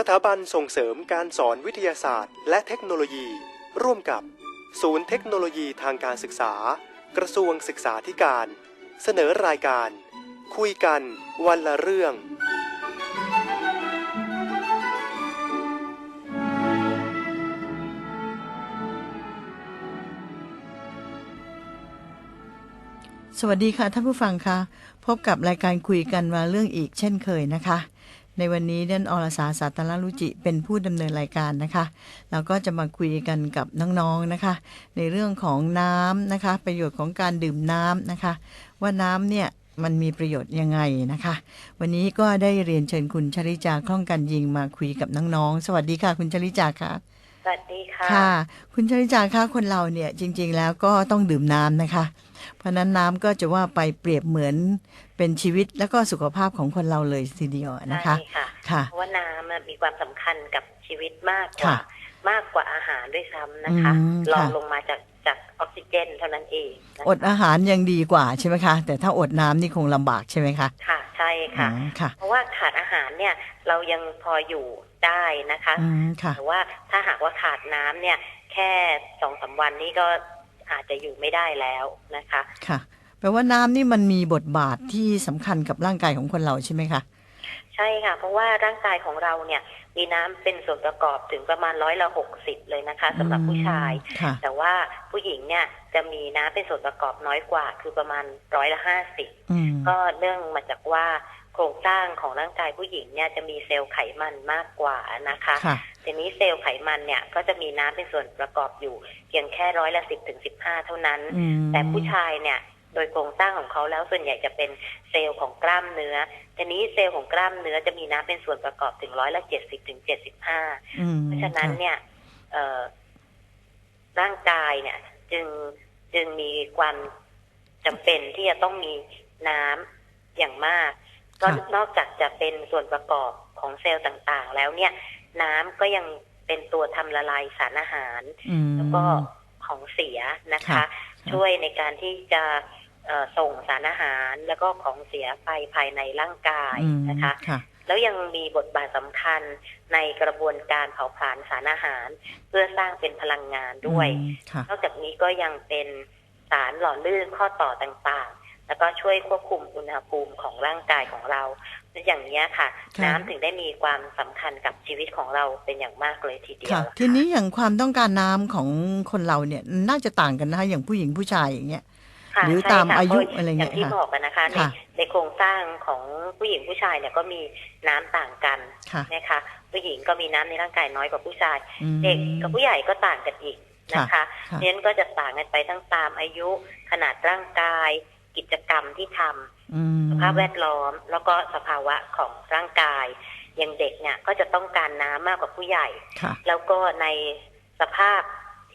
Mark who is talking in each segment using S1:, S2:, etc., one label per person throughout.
S1: สถาบันส่งเสริมการสอนวิทยาศาสตร์ และเทคโนโลยี ร่วมกับ ศูนย์เทคโนโลยีทางการศึกษา กระทรวงศึกษาธิการ เสนอรายการ คุยกันวันละเรื่อง
S2: สวัสดีค่ะท่านผู้ฟังคะพบกับรายการคุยกันมาเรื่องอีกเช่นเคยนะคะ ในวันนี้ท่านอรสาสาตลรุจิเป็นผู้ดำเนินรายการนะคะเราก็จะมาคุยกันกับน้องๆนะคะ ในเรื่องของน้ำนะคะ ประโยชน์ของการดื่มน้ำนะคะ ว่าน้ำเนี่ยมันมีประโยชน์ยังไงนะคะ วันนี้ก็ได้เรียนเชิญคุณชริจาคล่องกันยิงมาคุยกับน้องๆสวัสดีค่ะคุณชริจาค่ะ
S3: วัสดีค่ะ
S2: ค่ะ คุณชลิจาคะคนเราเนี่ยจริง ๆ แล้วก็ต้องดื่มน้ำนะคะ เพราะฉะนั้นน้ำก็จะว่าไปเปรียบเหมือนเป็นชีวิตแล้วก็สุขภาพของคนเราเลยทีเดียวนะคะ
S3: ใช่ค่ะ
S2: ค่ะ
S3: เพราะว่าน้ำอะมีความสำคัญกับชีวิตมากก
S2: ค่ะ
S3: ว่ามากกว่าอาหารด้วยซ้ำนะคะ
S2: อืม
S3: รอง
S2: ค่ะ
S3: ลงมาจากจากออกซิเจนเท่านั้นเองนะคะ
S2: อดอาหารยังดีกว่าใช่ไหมคะ แต่ถ้าอดน้ำนี่คงลำบากใช่ไหมคะ
S3: ค่ะ ใช่ค่ะ
S2: อืมค่ะ
S3: เพราะว่าขาดอาหารเนี่ยเรายังพออยู่ ได้นะคะ
S2: อืมค่ะ
S3: แต่ว่าถ้าหากว่าขาดน้ำเนี่ย แค่สองสามวันนี้ก็อาจจะอยู่ไม่ได้แล้วนะคะ
S2: ค่ะแปลว่าน้ำนี่มันมีบทบาทที่สำคัญกับร่างกายของคนเราใช่ไหมคะ
S3: ใช่ค่ะ เพราะว่าร่างกายของเราเนี่ย มีน้ำเป็นส่วนประกอบถึงประมาณร้อยละหกสิบเลยนะคะสำหรับผู้ชาย
S2: ค่ะ
S3: แต่ว่าผู้หญิงเนี่ยจะมีน้ำเป็นส่วนประกอบน้อยกว่า คือประมาณร้อยละห้าสิบ
S2: อืม
S3: ก็เนื่องมาจากว่า โครงสร้างของร่างกายผู้หญิงเนี่ยจะมีเซลล์ไขมันมากกว่านะคะ
S2: ค่ะ
S3: ทีนี้เซลล์ไขมันเนี่ยก็จะมีน้ำเป็นส่วนประกอบอยู่ เพียงแค่ร้อยละสิบถึงสิบห้าเท่านั้น
S2: อืม
S3: แต่ผู้ชายเนี่ยโดยโครงสร้างของเขาแล้วส่วนใหญ่จะเป็นเซลล์ของกล้ามเนื้อ ทีนี้เซลล์ของกล้ามเนื้อจะมีน้ำเป็นส่วนประกอบถึงร้อยละเจ็ดสิบถึงเจ็ดสิบห้า
S2: อืม
S3: เพราะฉะนั้นเนี่ยเอ่อร่างกายเนี่ย จึงจึงมีความจำเป็นที่จะต้องมีน้ำอย่างมาก ก็นอกจากจะเป็นส่วนประกอบของเซลล์ต่างๆ แล้วเนี่ย น้ำก็ยังเป็นตัวทำละลายสารอาหาร
S2: อืม
S3: แล้วก็ของเสียนะคะ
S2: ค่ะ
S3: ช่วยในการที่จะเอ่อส่งสารอาหารแล้วก็ของเสียไปภายในร่างกาย
S2: อืม
S3: นะคะ
S2: ค่ะ
S3: แล้วยังมีบทบาทสำคัญในกระบวนการเผาผลาญสารอาหาร เพื่อสร้างเป็นพลังงานด้วย
S2: อืมค่ะ
S3: นอกจากนี้ก็ยังเป็นสารหล่อลื่นข้อต่อต่างๆ แล้วก็ช่วยควบคุมอุณหภูมิของร่างกายของเราอย่างนี้ยค่ะ
S2: ค่ะ
S3: น้ำถึงได้มีความสำคัญกับชีวิตของเราเป็นอย่างมากเลยทีเดียว
S2: ค่ะ
S3: อะ
S2: ทีนี้อย่างความต้องการน้ำของคนเราเนี่ยน่าจะต่างกันนะคะอย่างผู้หญิงผู้ชายอย่างเงี้ย
S3: ค่ะ
S2: หรือ
S3: ใช่
S2: ตาม
S3: ค่ะ
S2: อายุ
S3: เพ
S2: อะไรเงี้ย
S3: อย่างที่
S2: ค่ะ
S3: บอกกันนะคะใน
S2: ค่ะ
S3: ในโครงสร้างของผู้หญิงผู้ชายเนี่ยก็มีน้ำต่างกัน
S2: ค่ะ
S3: นะคะผู้หญิงก็มีน้ำในร่างกายน้อยกว่าผู้ชาย
S2: อืม
S3: เด็กกับผู้ใหญ่ก็ต่างกันอีกนะคะ
S2: ค่ะ
S3: เพราะฉะนั้นก็จะต่างกันไปทั้งตามอายุขนาดร่างกาย กิจกรรมที่ทำ
S2: อืม
S3: สภาพแวดล้อม แล้วก็สภาวะของร่างกายอย่างเด็กเนี่ยก็จะต้องการน้ำมากกว่าผู้ใหญ่
S2: ค่ะ
S3: แล้วก็ในสภาพ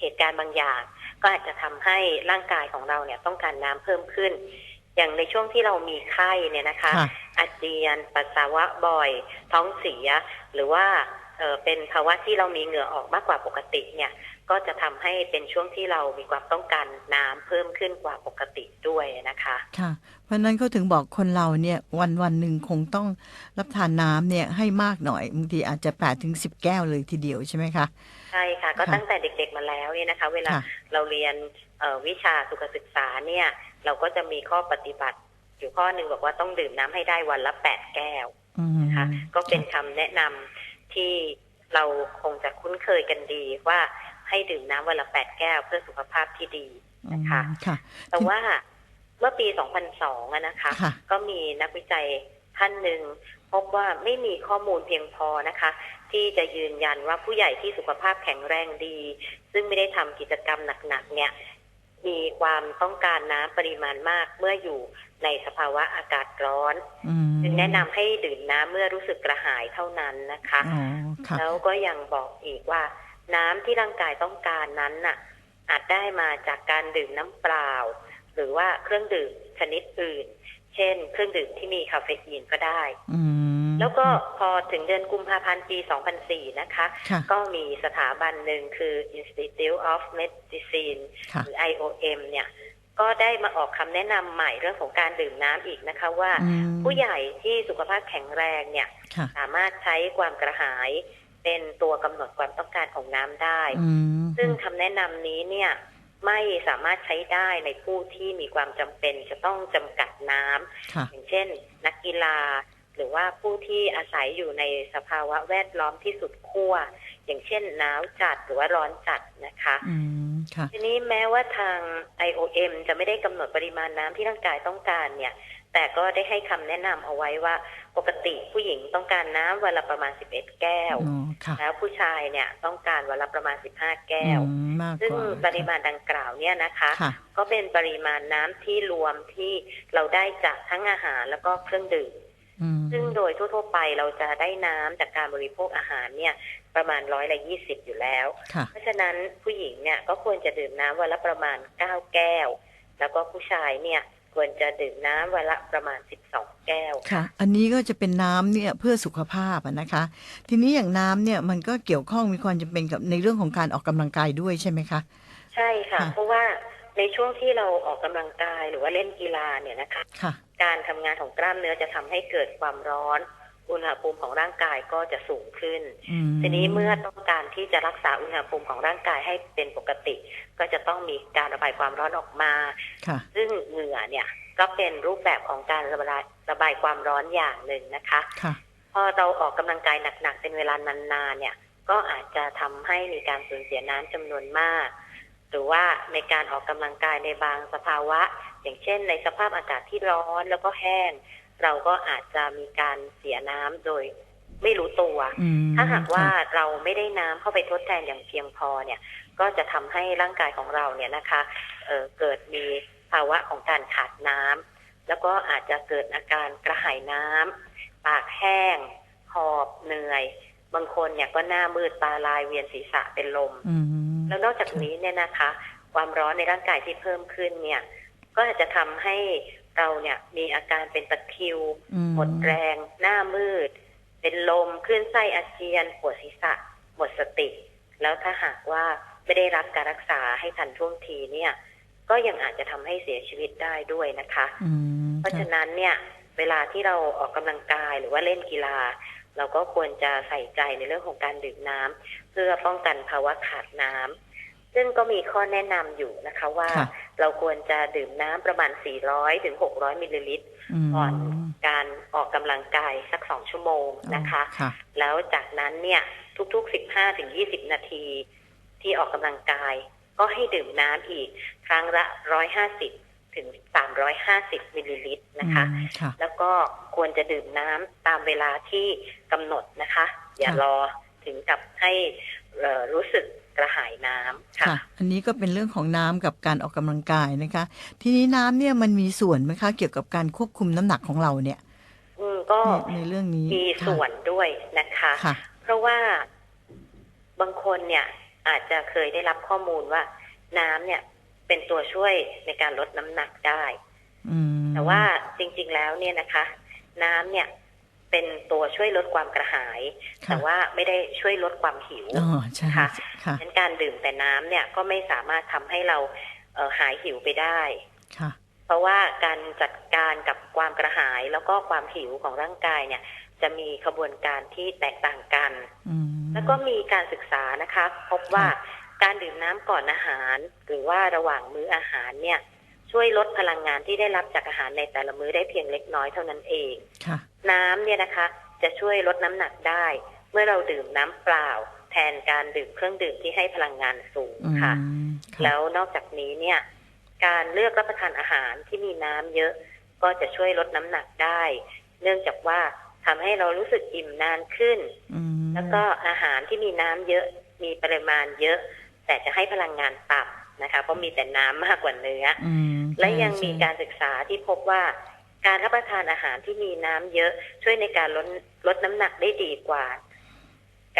S3: เหตุการณ์บางอย่าง ก็อาจจะทำให้ร่างกายของเราเนี่ยต้องการน้ำเพิ่มขึ้น อย่างในช่วงที่เรามีไข้เนี่ยนะคะ
S2: ค่ะ
S3: อาเจียนปัสสาวะบ่อย ท้องเสีย หรือว่าเออเป็นภาวะที่เรามีเหงื่อออกมากกว่าปกติเนี่ย ก็จะทำให้เป็นช่วงที่เรามีความต้องการน้ำเพิ่มขึ้นกว่าปกติด้วยนะคะ
S2: ค่ะ เพราะฉะนั้นเขาถึงบอกคนเราเนี่ยวันวันหนึ่งคงต้องรับทานน้ำเนี่ยให้มากหน่อยบางทีอาจจะแปดถึงสิบแก้วเลยทีเดียวใช่ไหมคะ
S3: ใช่ค่ะ ก็
S2: ค่ะ
S3: ตั้งแต่เด็กๆมาแล้วเนี่ยนะคะ เวลา
S2: ค่ะ
S3: เราเรียนเอ่อวิชาสุขศึกษาเนี่ย เราก็จะมีข้อปฏิบัติ อยู่ข้อหนึ่งบอกว่าต้องดื่มน้ำให้ได้วันละแปดแก้ว
S2: อืม
S3: นะคะก็เป็นคำแนะนำที่เราคงจะคุ้นเคยกันดีว่า ให้ดื่มน้ำวันละแปดแก้วเพื่อสุขภาพที่ดีนะคะ
S2: อืมค่ะ
S3: แต่ว่าเมื่อปี 2002อะนะคะ
S2: ค่ะ
S3: ก็มีนักวิจัยท่านหนึ่งพบว่าไม่มีข้อมูลเพียงพอนะคะ ที่จะยืนยันว่าผู้ใหญ่ที่สุขภาพแข็งแรงดี ซึ่งไม่ได้ทำกิจกรรมหนักๆเนี่ยมีความต้องการน้ำปริมาณมากเมื่ออยู่ในสภาวะอากาศร้อน
S2: อืม
S3: จึงแนะนำให้ดื่มน้ำเมื่อรู้สึกกระหายเท่านั้นนะคะ
S2: อ๋อค่ะ
S3: แล้วก็ยังบอกอีกว่า น้ำที่ร่างกายต้องการนั้นน่ะ อาจได้มาจากการดื่มน้ำเปล่า หรือว่าเครื่องดื่มชนิดอื่น เช่น เครื่องดื่มที่มีคาเฟอีนก็ได้
S2: อืม
S3: แล้วก็พอถึงเดือนกุมภาพันธ์ปี 2004 นะคะ
S2: ค่ะ
S3: ก็มีสถาบันหนึ่งคือ Institute of Medicine
S2: ค่ะ
S3: หรือ IOM เนี่ย ก็ได้มาออกคำแนะนำใหม่เรื่องของการดื่มน้ำอีกนะคะว่า
S2: อืม
S3: ผู้ใหญ่ที่สุขภาพแข็งแรงเนี่ย
S2: ค่ะ
S3: สามารถใช้ความกระหาย เป็นตัวกำหนดความต้องการของน้ำได้
S2: อืม
S3: ซึ่งคำแนะนำนี้เนี่ยไม่สามารถใช้ได้ในผู้ที่มีความจำเป็นจะต้องจำกัดน้ำ
S2: ค่ะ
S3: อย่างเช่น นักกีฬา หรือว่าผู้ที่อาศัยอยู่ในสภาวะแวดล้อมที่สุดขั้วอย่างเช่นหนาวจัดหรือว่าร้อนจัดนะคะ
S2: อืมค่ะ
S3: ทีนี้แม้ว่าทาง IOM จะไม่ได้กำหนดปริมาณน้ำที่ร่างกายต้องการเนี่ย แต่ก็ได้ให้คำแนะนำเอาไว้ว่า ปกติผู้หญิงต้องการน้ำวันละประมาณ11แก้ว
S2: อ๋อค่ะ
S3: แล้วผู้ชายเนี่ยต้องการวันละประมาณ15แก้ว
S2: อืมมากก
S3: ซึ่ง
S2: ว่า
S3: ปริมาณดังกล่าวเนี่ยนะคะ
S2: ค่ะ
S3: ก็เป็นปริมาณน้ำที่รวมที่เราได้จากทั้งอาหารแล้วก็เครื่องดื่ม
S2: อืม
S3: ซึ่งโดยทั่ว ๆ ไปเราจะได้น้ำจากการบริโภคอาหารเนี่ยประมาณร้อยละยี่สิบอยู่แล้ว
S2: ค่ะ
S3: เพราะฉะนั้นผู้หญิงเนี่ยก็ควรจะดื่มน้ำวันละประมาณเก้าแก้ว แล้วก็ผู้ชายเนี่ย ควรจะดื่มน้ำวันละประมาณสิบสองแก้ว
S2: ค่ะ อันนี้ก็จะเป็นน้ำเนี่ยเพื่อสุขภาพอะนะคะ ทีนี้อย่างน้ำเนี่ยมันก็เกี่ยวข้องมีความจำเป็นกับในเรื่องของการออกกำลังกายด้วยใช่ไหมคะ
S3: ใช่ค่ะ
S2: ค่ะ
S3: เพราะว่าในช่วงที่เราออกกำลังกายหรือว่าเล่นกีฬาเนี่ยนะคะ
S2: ค่ะ
S3: การทำงานของกล้ามเนื้อจะทำให้เกิดความร้อน อุณหภูมิของร่างกายก็จะสูงขึ้น
S2: อืม
S3: ทีนี้เมื่อต้องการที่จะรักษาอุณหภูมิของร่างกายให้เป็นปกติ ก็จะต้องมีการระบายความร้อนออกมา
S2: ค่ะ
S3: ซึ่งเหงื่อเนี่ยก็เป็นรูปแบบของการระบายระบายความร้อนอย่างหนึ่งนะคะ
S2: ค่ะ
S3: พอเราออกกำลังกายหนักๆเป็นเวลานานๆเนี่ย ก็อาจจะทำให้มีการสูญเสียน้ำจำนวนมาก หรือว่าในการออกกำลังกายในบางสภาวะ อย่างเช่น ในสภาพอากาศที่ร้อนแล้วก็แห้ง เราก็อาจจะมีการเสียน้ำโดยไม่รู้ตัว
S2: อืม
S3: ถ้าหากว่า
S2: ค่ะ
S3: เราไม่ได้น้ำเข้าไปทดแทนอย่างเพียงพอเนี่ย ก็จะทำให้ร่างกายของเราเนี่ยนะคะเอ่อเกิดมีภาวะของการขาดน้ำแล้วก็อาจจะเกิดอาการกระหายน้ำปากแห้ง หอบเหนื่อย บางคนเนี่ยก็หน้ามืดตาลายเวียนศีรษะเป็นลม
S2: อืม
S3: แล้วนอกจากนี้เนี่ยนะคะ ความร้อนในร่างกายที่เพิ่มขึ้นเนี่ย ก็อาจจะทำให้ เราเนี่ยมีอาการเป็นตะคริว
S2: อื
S3: หมดแรง หน้ามืด เป็นลมคลื่นไส้อาเจียนปวดศีรษะ หมดสติ แล้วถ้าหากว่าไม่ได้รับการรักษาให้ทันท่วงทีเนี่ย ก็ยังอาจจะทำให้เสียชีวิตได้ด้วยนะคะ
S2: อืม
S3: เพราะฉะนั้นเนี่ย เวลาที่เราออกกำลังกายหรือว่าเล่นกีฬา เราก็ควรจะใส่ใจในเรื่องของการดื่มน้ำเพื่อป้องกันภาวะขาดน้ำ ซึ่งก็มีข้อแนะนำอยู่นะคะว่า
S2: ค่ะ
S3: เราควรจะดื่มน้ำประมาณ 400 ถึง 600 มิลลิลิตร
S2: อืม
S3: ก่อนการออกกำลังกายสักสองชั่วโมงนะคะ
S2: ค่ะ
S3: แล้วจากนั้นเนี่ยทุกๆ 15 ถึง 20 นาที ที่ออกกำลังกาย ก็ให้ดื่มน้ำอีกครั้งละ 150 ถึง 350 มิลลิลิตรนะคะ
S2: อืมค่ะ
S3: แล้วก็ควรจะดื่มน้ำตามเวลาที่กำหนดนะคะ อย่า
S2: ค่ะ
S3: รอถึงกับให้เอ่อรู้สึกก ระหายน้ำค่ะ
S2: ค่ะ อันนี้ก็เป็นเรื่องของน้ำกับการออกกำลังกายนะคะ ทีนี้น้ำเนี่ยมันมีส่วนไหมคะ เกี่ยวกับการควบคุมน้ำหนักของเราเนี่ย
S3: อืมก็
S2: ในในเรื่องนี้
S3: มี
S2: ค่ะ
S3: ส่วนด้วยนะคะ
S2: ค่ะ
S3: เพราะว่าบางคนเนี่ยอาจจะเคยได้รับข้อมูลว่า น้ำเนี่ยเป็นตัวช่วยในการลดน้ำหนักได้
S2: อืม
S3: แต่ว่าจริง ๆ แล้วเนี่ยนะคะ น้ำเนี่ย เป็นตัวช่วยลดความกระหาย
S2: ค่ะ
S3: แต่ว่าไม่ได้ช่วยลดความหิว
S2: อ๋อใช่
S3: ค่ะ
S2: ค่ะ
S3: ฉะนั้นการดื่มแต่น้ำเนี่ยก็ไม่สามารถทำให้เราเอ่อหายหิวไปได้
S2: ค่ะ
S3: เพราะว่าการจัดการกับความกระหายแล้วก็ความหิวของร่างกายเนี่ย จะมีขบวนการที่แตกต่างกัน
S2: อืม
S3: แล้วก็มีการศึกษานะคะ พบว่าการดื่มน้ำก่อนอาหาร หรือว่าระหว่างมื้ออาหารเนี่ยช่วยลดพลังงานที่ได้รับจากอาหารในแต่ละมื้อได้เพียงเล็กน้อยเท่านั้นเอง
S2: ค่ะ
S3: น้ำเนี่ยนะคะ จะช่วยลดน้ำหนักได้ เมื่อเราดื่มน้ำเปล่า แทนการดื่มเครื่องดื่มที่ให้พลังงานสูง
S2: อืม
S3: ค่ะ
S2: ค่ะ
S3: แล้วนอกจากนี้เนี่ย การเลือกรับประทานอาหารที่มีน้ำเยอะ ก็จะช่วยลดน้ำหนักได้ เนื่องจากว่าทำให้เรารู้สึกอิ่มนานขึ้น
S2: อืม
S3: แล้วก็อาหารที่มีน้ำเยอะ มีปริมาณเยอะ แต่จะให้พลังงานต่ำนะคะ เพราะมีแต่น้ำมากกว่าเนื้อ
S2: อืม
S3: และยัง
S2: ใช่
S3: มีการศึกษาที่พบว่า การรับประทานอาหารที่มีน้ำเยอะ ช่วยในการลดลดน้ำหนักได้ดีกว่า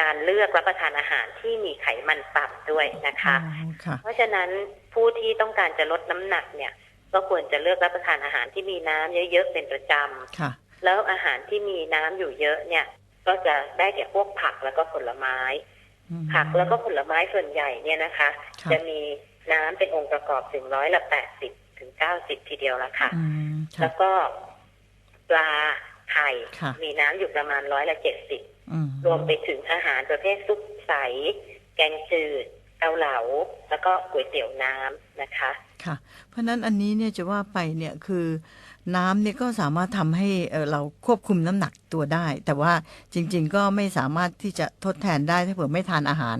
S3: การเลือกรับประทานอาหารที่มีไขมันต่ำด้วยนะคะ
S2: อ๋อค่ะ
S3: เพราะฉะนั้นผู้ที่ต้องการจะลดน้ำหนักเนี่ย ก็ควรจะเลือกรับประทานอาหารที่มีน้ำเยอะๆเป็นประจำ
S2: ค่ะ
S3: แล้วอาหารที่มีน้ำอยู่เยอะเนี่ย ก็จะได้แก่พวกผักแล้วก็ผลไม้
S2: อืม
S3: ผักแล้วก็ผลไม้ส่วนใหญ่เนี่ยนะคะ
S2: ค่ะ
S3: จะมีน้ำเป็นองค์ประกอบถึงร้อยละแปดสิบ ถึงเก้าสิบทีเดียวละค่ะ
S2: อืมค่ะ
S3: แล้วก็ปลาไข่
S2: ค่ะ
S3: มีน้ำอยู่ประมาณร้อยละเจ็ดสิบ
S2: อืม
S3: รวมไปถึงอาหารประเภทซุปใส แกงจืดเกาเหลา แล้วก็ก๋วยเตี๋ยวน้ำนะคะ
S2: ค่ะ เพราะฉะนั้นอันนี้เนี่ยจะว่าไปเนี่ยคือ น้ำเนี่ยก็สามารถทำให้เอ่อเราควบคุมน้ำหนักตัวได้ แต่ว่าจริง ๆ ก็ไม่สามารถที่จะทดแทนได้ถ้าเผื่อไม่ทานอาหาร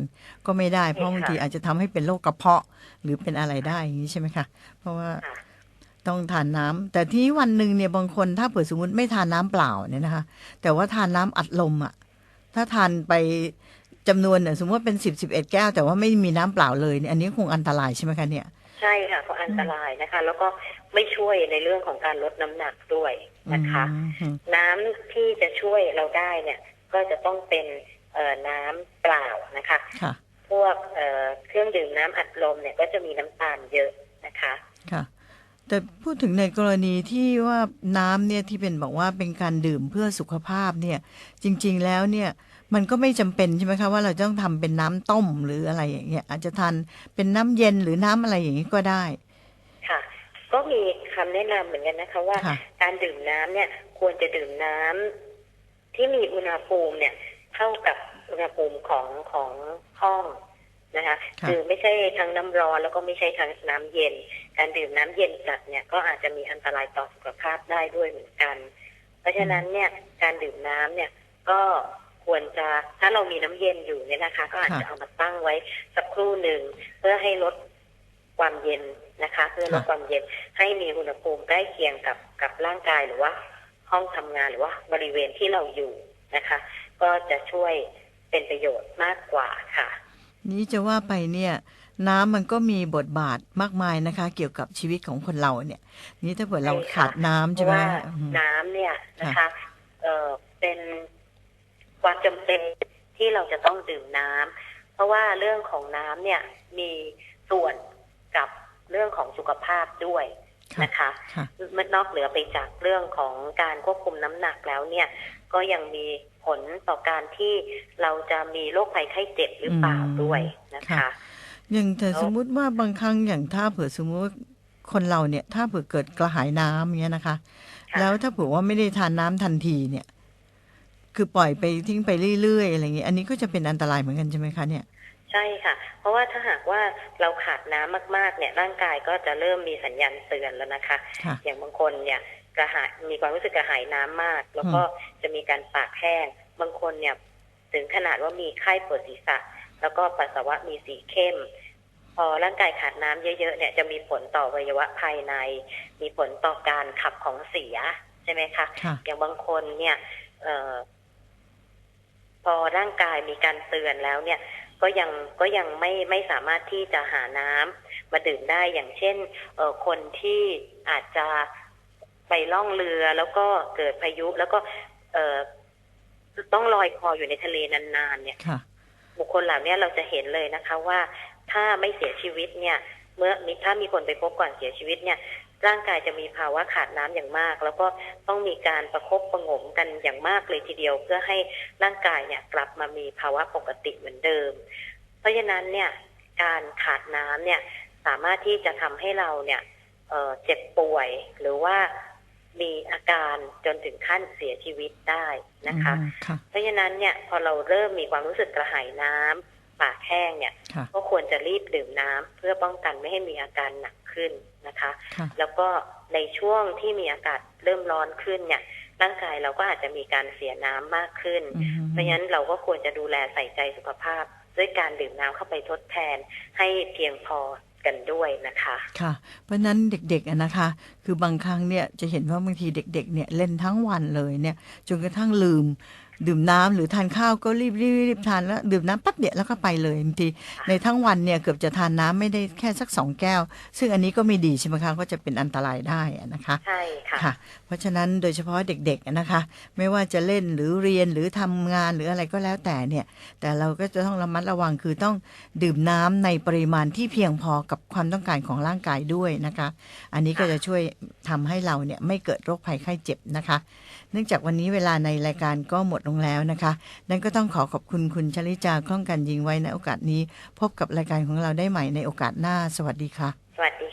S2: ก็ไม่ได้เพราะ
S3: ใช่ค่ะ
S2: บางทีอาจจะทำให้เป็นโรคกระเพาะหรือเป็นอะไรได้อย่างนี้ใช่ไหมคะเพราะว่า
S3: ค่ะ
S2: ต้องทานน้ำแต่ที่วันหนึ่งเนี่ยบางคนถ้าเผื่อสมมติไม่ทานน้ำเปล่าเนี่ยนะคะ แต่ว่าทานน้ำอัดลมอะ ถ้าทานไปจำนวนเนี่ยสมมติว่าเป็นสิบสิบเอ็ดแก้ว แต่ว่าไม่มีน้ำเปล่าเลยเนี่ยอันนี้คงอันตรายใช่ไหมคะเนี่ย
S3: ใช่ค่ะก็อันตรายนะคะ แล้วก็ไม่ช่วยในเรื่องของการลดน้ำหนักด้วยนะคะ
S2: อืม
S3: น้ำที่จะช่วยเราได้เนี่ย ก็จะต้องเป็นเอ่อน้ำเปล่านะคะ
S2: ค่ะ
S3: พวกเอ่อเครื่องดื่มน้ำอัดลมเนี่ยก็จะมีน้ำตาลเยอะนะคะ
S2: ค่ะ แต่พูดถึงในกรณีที่ว่าน้ำเนี่ยที่เป็นบอกว่าเป็นการดื่มเพื่อสุขภาพเนี่ยจริง ๆแล้วเนี่ยมันก็ไม่จำเป็นใช่ไหมคะว่าเราต้องทำเป็นน้ำต้มหรืออะไรอย่างเงี้ยอาจจะทานเป็นน้ำเย็นหรือน้ำอะไรอย่างนี้ก็ได้
S3: ค่ะ ก็มีคำแนะนำเหมือนกันนะคะว่า
S2: ค่ะ
S3: การดื่มน้ำเนี่ยควรจะดื่มน้ำที่มีอุณหภูมิเนี่ยเท่ากับอุณหภูมิของของห้อง นะคะ
S2: ค่ะ
S3: คือไม่ใช่ทั้งน้ำร้อนแล้วก็ไม่ใช่ทั้งน้ำเย็น การดื่มน้ำเย็นจัดเนี่ยก็อาจจะมีอันตรายต่อสุขภาพได้ด้วยเหมือนกัน เพราะฉะนั้นเนี่ยการดื่มน้ำเนี่ยก็ควรจะถ้าเรามีน้ำเย็นอยู่เนี่ยนะคะ ก็อาจจะเอามาตั้งไว้สักครู่หนึ่งเพื่อให้ลดความเย็นนะคะ เพื่อลดความเย็นให้มีอุณหภูมิใกล้เคียงกับกับร่างกายหรือว่า ห้องทำงานหรือว่าบริเวณที่เราอยู่นะคะ ก็จะช่วยเป็นประโยชน์มากกว่าค่ะ
S2: นี้จะว่าไปเนี่ยน้ำมันก็มีบทบาทมากมายนะคะ เกี่ยวกับชีวิตของคนเราเนี่ย นี่ถ้าเผื่อเรา
S3: ใช่ค่ะ
S2: ขาดน้ำ
S3: เพ
S2: ใช่
S3: ราะ
S2: ไหม
S3: ว่า
S2: อืม
S3: น้ำเนี่ยนะคะเอ่อเป็นความจำเป็นที่เราจะต้องดื่มน้ำเพราะว่าเรื่องของน้ำเนี่ยมีส่วนกับเรื่องของสุขภาพด้วย
S2: ค่ะ
S3: นะคะ
S2: ค่ะ
S3: มันนอกเหนือไปจากเรื่องของการควบคุมน้ำหนักแล้วเนี่ย ก็ยังมี ผลต่อการที่เราจะมีโรคภัยไข้เจ็บหรือเปล่า
S2: อืม
S3: ด้วยนะคะ
S2: ค่ะอย่างแต่
S3: แล้ว
S2: สมมุติว่าบางครั้งอย่างถ้าเผื่อสมมติว่าคนเราเนี่ย ถ้าเผื่อเกิดกระหายน้ำเงี้ยนะคะ
S3: ค่ะ
S2: แล้วถ้าเผื่อว่าไม่ได้ทานน้ำทันทีเนี่ย คือปล่อยไปทิ้งไปเรื่อยๆอะไรเงี้ยอันนี้ก็จะเป็นอันตรายเหมือนกันใช่ไหมคะเนี่ย
S3: ใช่ค่ะ เพราะว่าถ้าหากว่าเราขาดน้ำมากๆ เนี่ยร่างกายก็จะเริ่มมีสัญญาณเตือนแล้วนะคะ
S2: ค่ะ
S3: อย่างบางคนเนี่ย กระหายมีความรู้สึกกระหายน้ำมาก แล้วก็จะมีการปากแห้ง บางคนเนี่ย ถึงขนาดว่ามีไข้ปวดศีรษะ แล้วก็ปัสสาวะมีสีเข้ม พอร่างกายขาดน้ำเยอะๆเนี่ยจะมีผลต่ออวัยวะภายใน มีผลต่อการขับของเสียใช่ไหมคะ
S2: ค่ะ
S3: อย่างบางคนเนี่ยเอ่อพอร่างกายมีการเตือนแล้วเนี่ยก็ยังก็ยังไม่ไม่สามารถที่จะหาน้ำมาดื่มได้อย่างเช่นเอ่อคนที่อาจจะ ไปล่องเรือแล้วก็เกิดพายุแล้วก็ เอ่อต้องลอยคออยู่ในทะเลนานๆ เนี่ย
S2: ค่ะ
S3: บุคคลเหล่านี้เราจะเห็นเลยนะคะว่าถ้าไม่เสียชีวิตเนี่ย เมื่อมีถ้ามีคนไปพบก่อนเสียชีวิตเนี่ย ร่างกายจะมีภาวะขาดน้ำอย่างมาก แล้วก็ต้องมีการประคบประหงมกันอย่างมากเลยทีเดียว เพื่อให้ร่างกายเนี่ย กลับมามีภาวะปกติเหมือนเดิม เพราะฉะนั้นเนี่ย การขาดน้ำเนี่ยสามารถที่จะทำให้เราเนี่ยเอ่อเจ็บป่วยหรือว่า มีอาการจนถึงขั้นเสียชีวิตได้นะคะ
S2: อืมค่ะ
S3: เพราะฉะนั้นเนี่ยพอเราเริ่มมีความรู้สึกกระหายน้ำปากแห้งเนี่ย
S2: ค่ะ
S3: ก็ควรจะรีบดื่มน้ำเพื่อป้องกันไม่ให้มีอาการหนักขึ้นนะคะ
S2: ค่ะ
S3: แล้วก็ในช่วงที่มีอากาศเริ่มร้อนขึ้นเนี่ยร่างกายเราก็อาจจะมีการเสียน้ำมากขึ้น
S2: อืม
S3: เพราะฉะนั้นเราก็ควรจะดูแลใส่ใจสุขภาพ ด้วยการดื่มน้ำเข้าไปทดแทนให้เพียงพอ กันด้วยนะคะ
S2: ค่ะ เพราะนั้นเด็กๆนะคะ คือบางครั้งเนี่ยจะเห็นว่าบางทีเด็ก ๆ เนี่ยเล่นทั้งวันเลยเนี่ยจนกระทั่งลืม ดื่มน้ำหรือทานข้าวก็รีบรีบรีบทานแล้วดื่มน้ำแปั๊บเดียวแล้วก็ไปเลยบางทีในทั้งวันเนี่ยเกือบจะทานน้ำไม่ได้แค่สักสองแก้ว ซึ่งอันนี้ก็ไม่ดีใช่ไหมคะก็จะเป็นอันตรายได้อะนะคะ
S3: ใช่ค่ะ
S2: ค่ะ เพราะฉะนั้นโดยเฉพาะเด็กๆนะคะ ไม่ว่าจะเล่นหรือเรียนหรือทำงานหรืออะไรก็แล้วแต่เนี่ย แต่เราก็จะต้องระมัดระวังคือต้องดื่มน้ำในปริมาณที่เพียงพอกับความต้องการของร่างกายด้วยนะคะ อันนี้ก็จะช่วยทำให้เราเนี่ยไม่เกิดโรคภัยไข้เจ็บนะคะ เนื่องจากวันนี้เวลาในรายการก็หมดลงแล้วนะคะ นั้นก็ต้องขอขอบคุณคุณชลิจาคล่องกันยิงไว้ในโอกาสนี้ พบกับรายการของเราได้ใหม่ในโอกาสหน้า สวัสดีค่ะ
S3: สวัสดี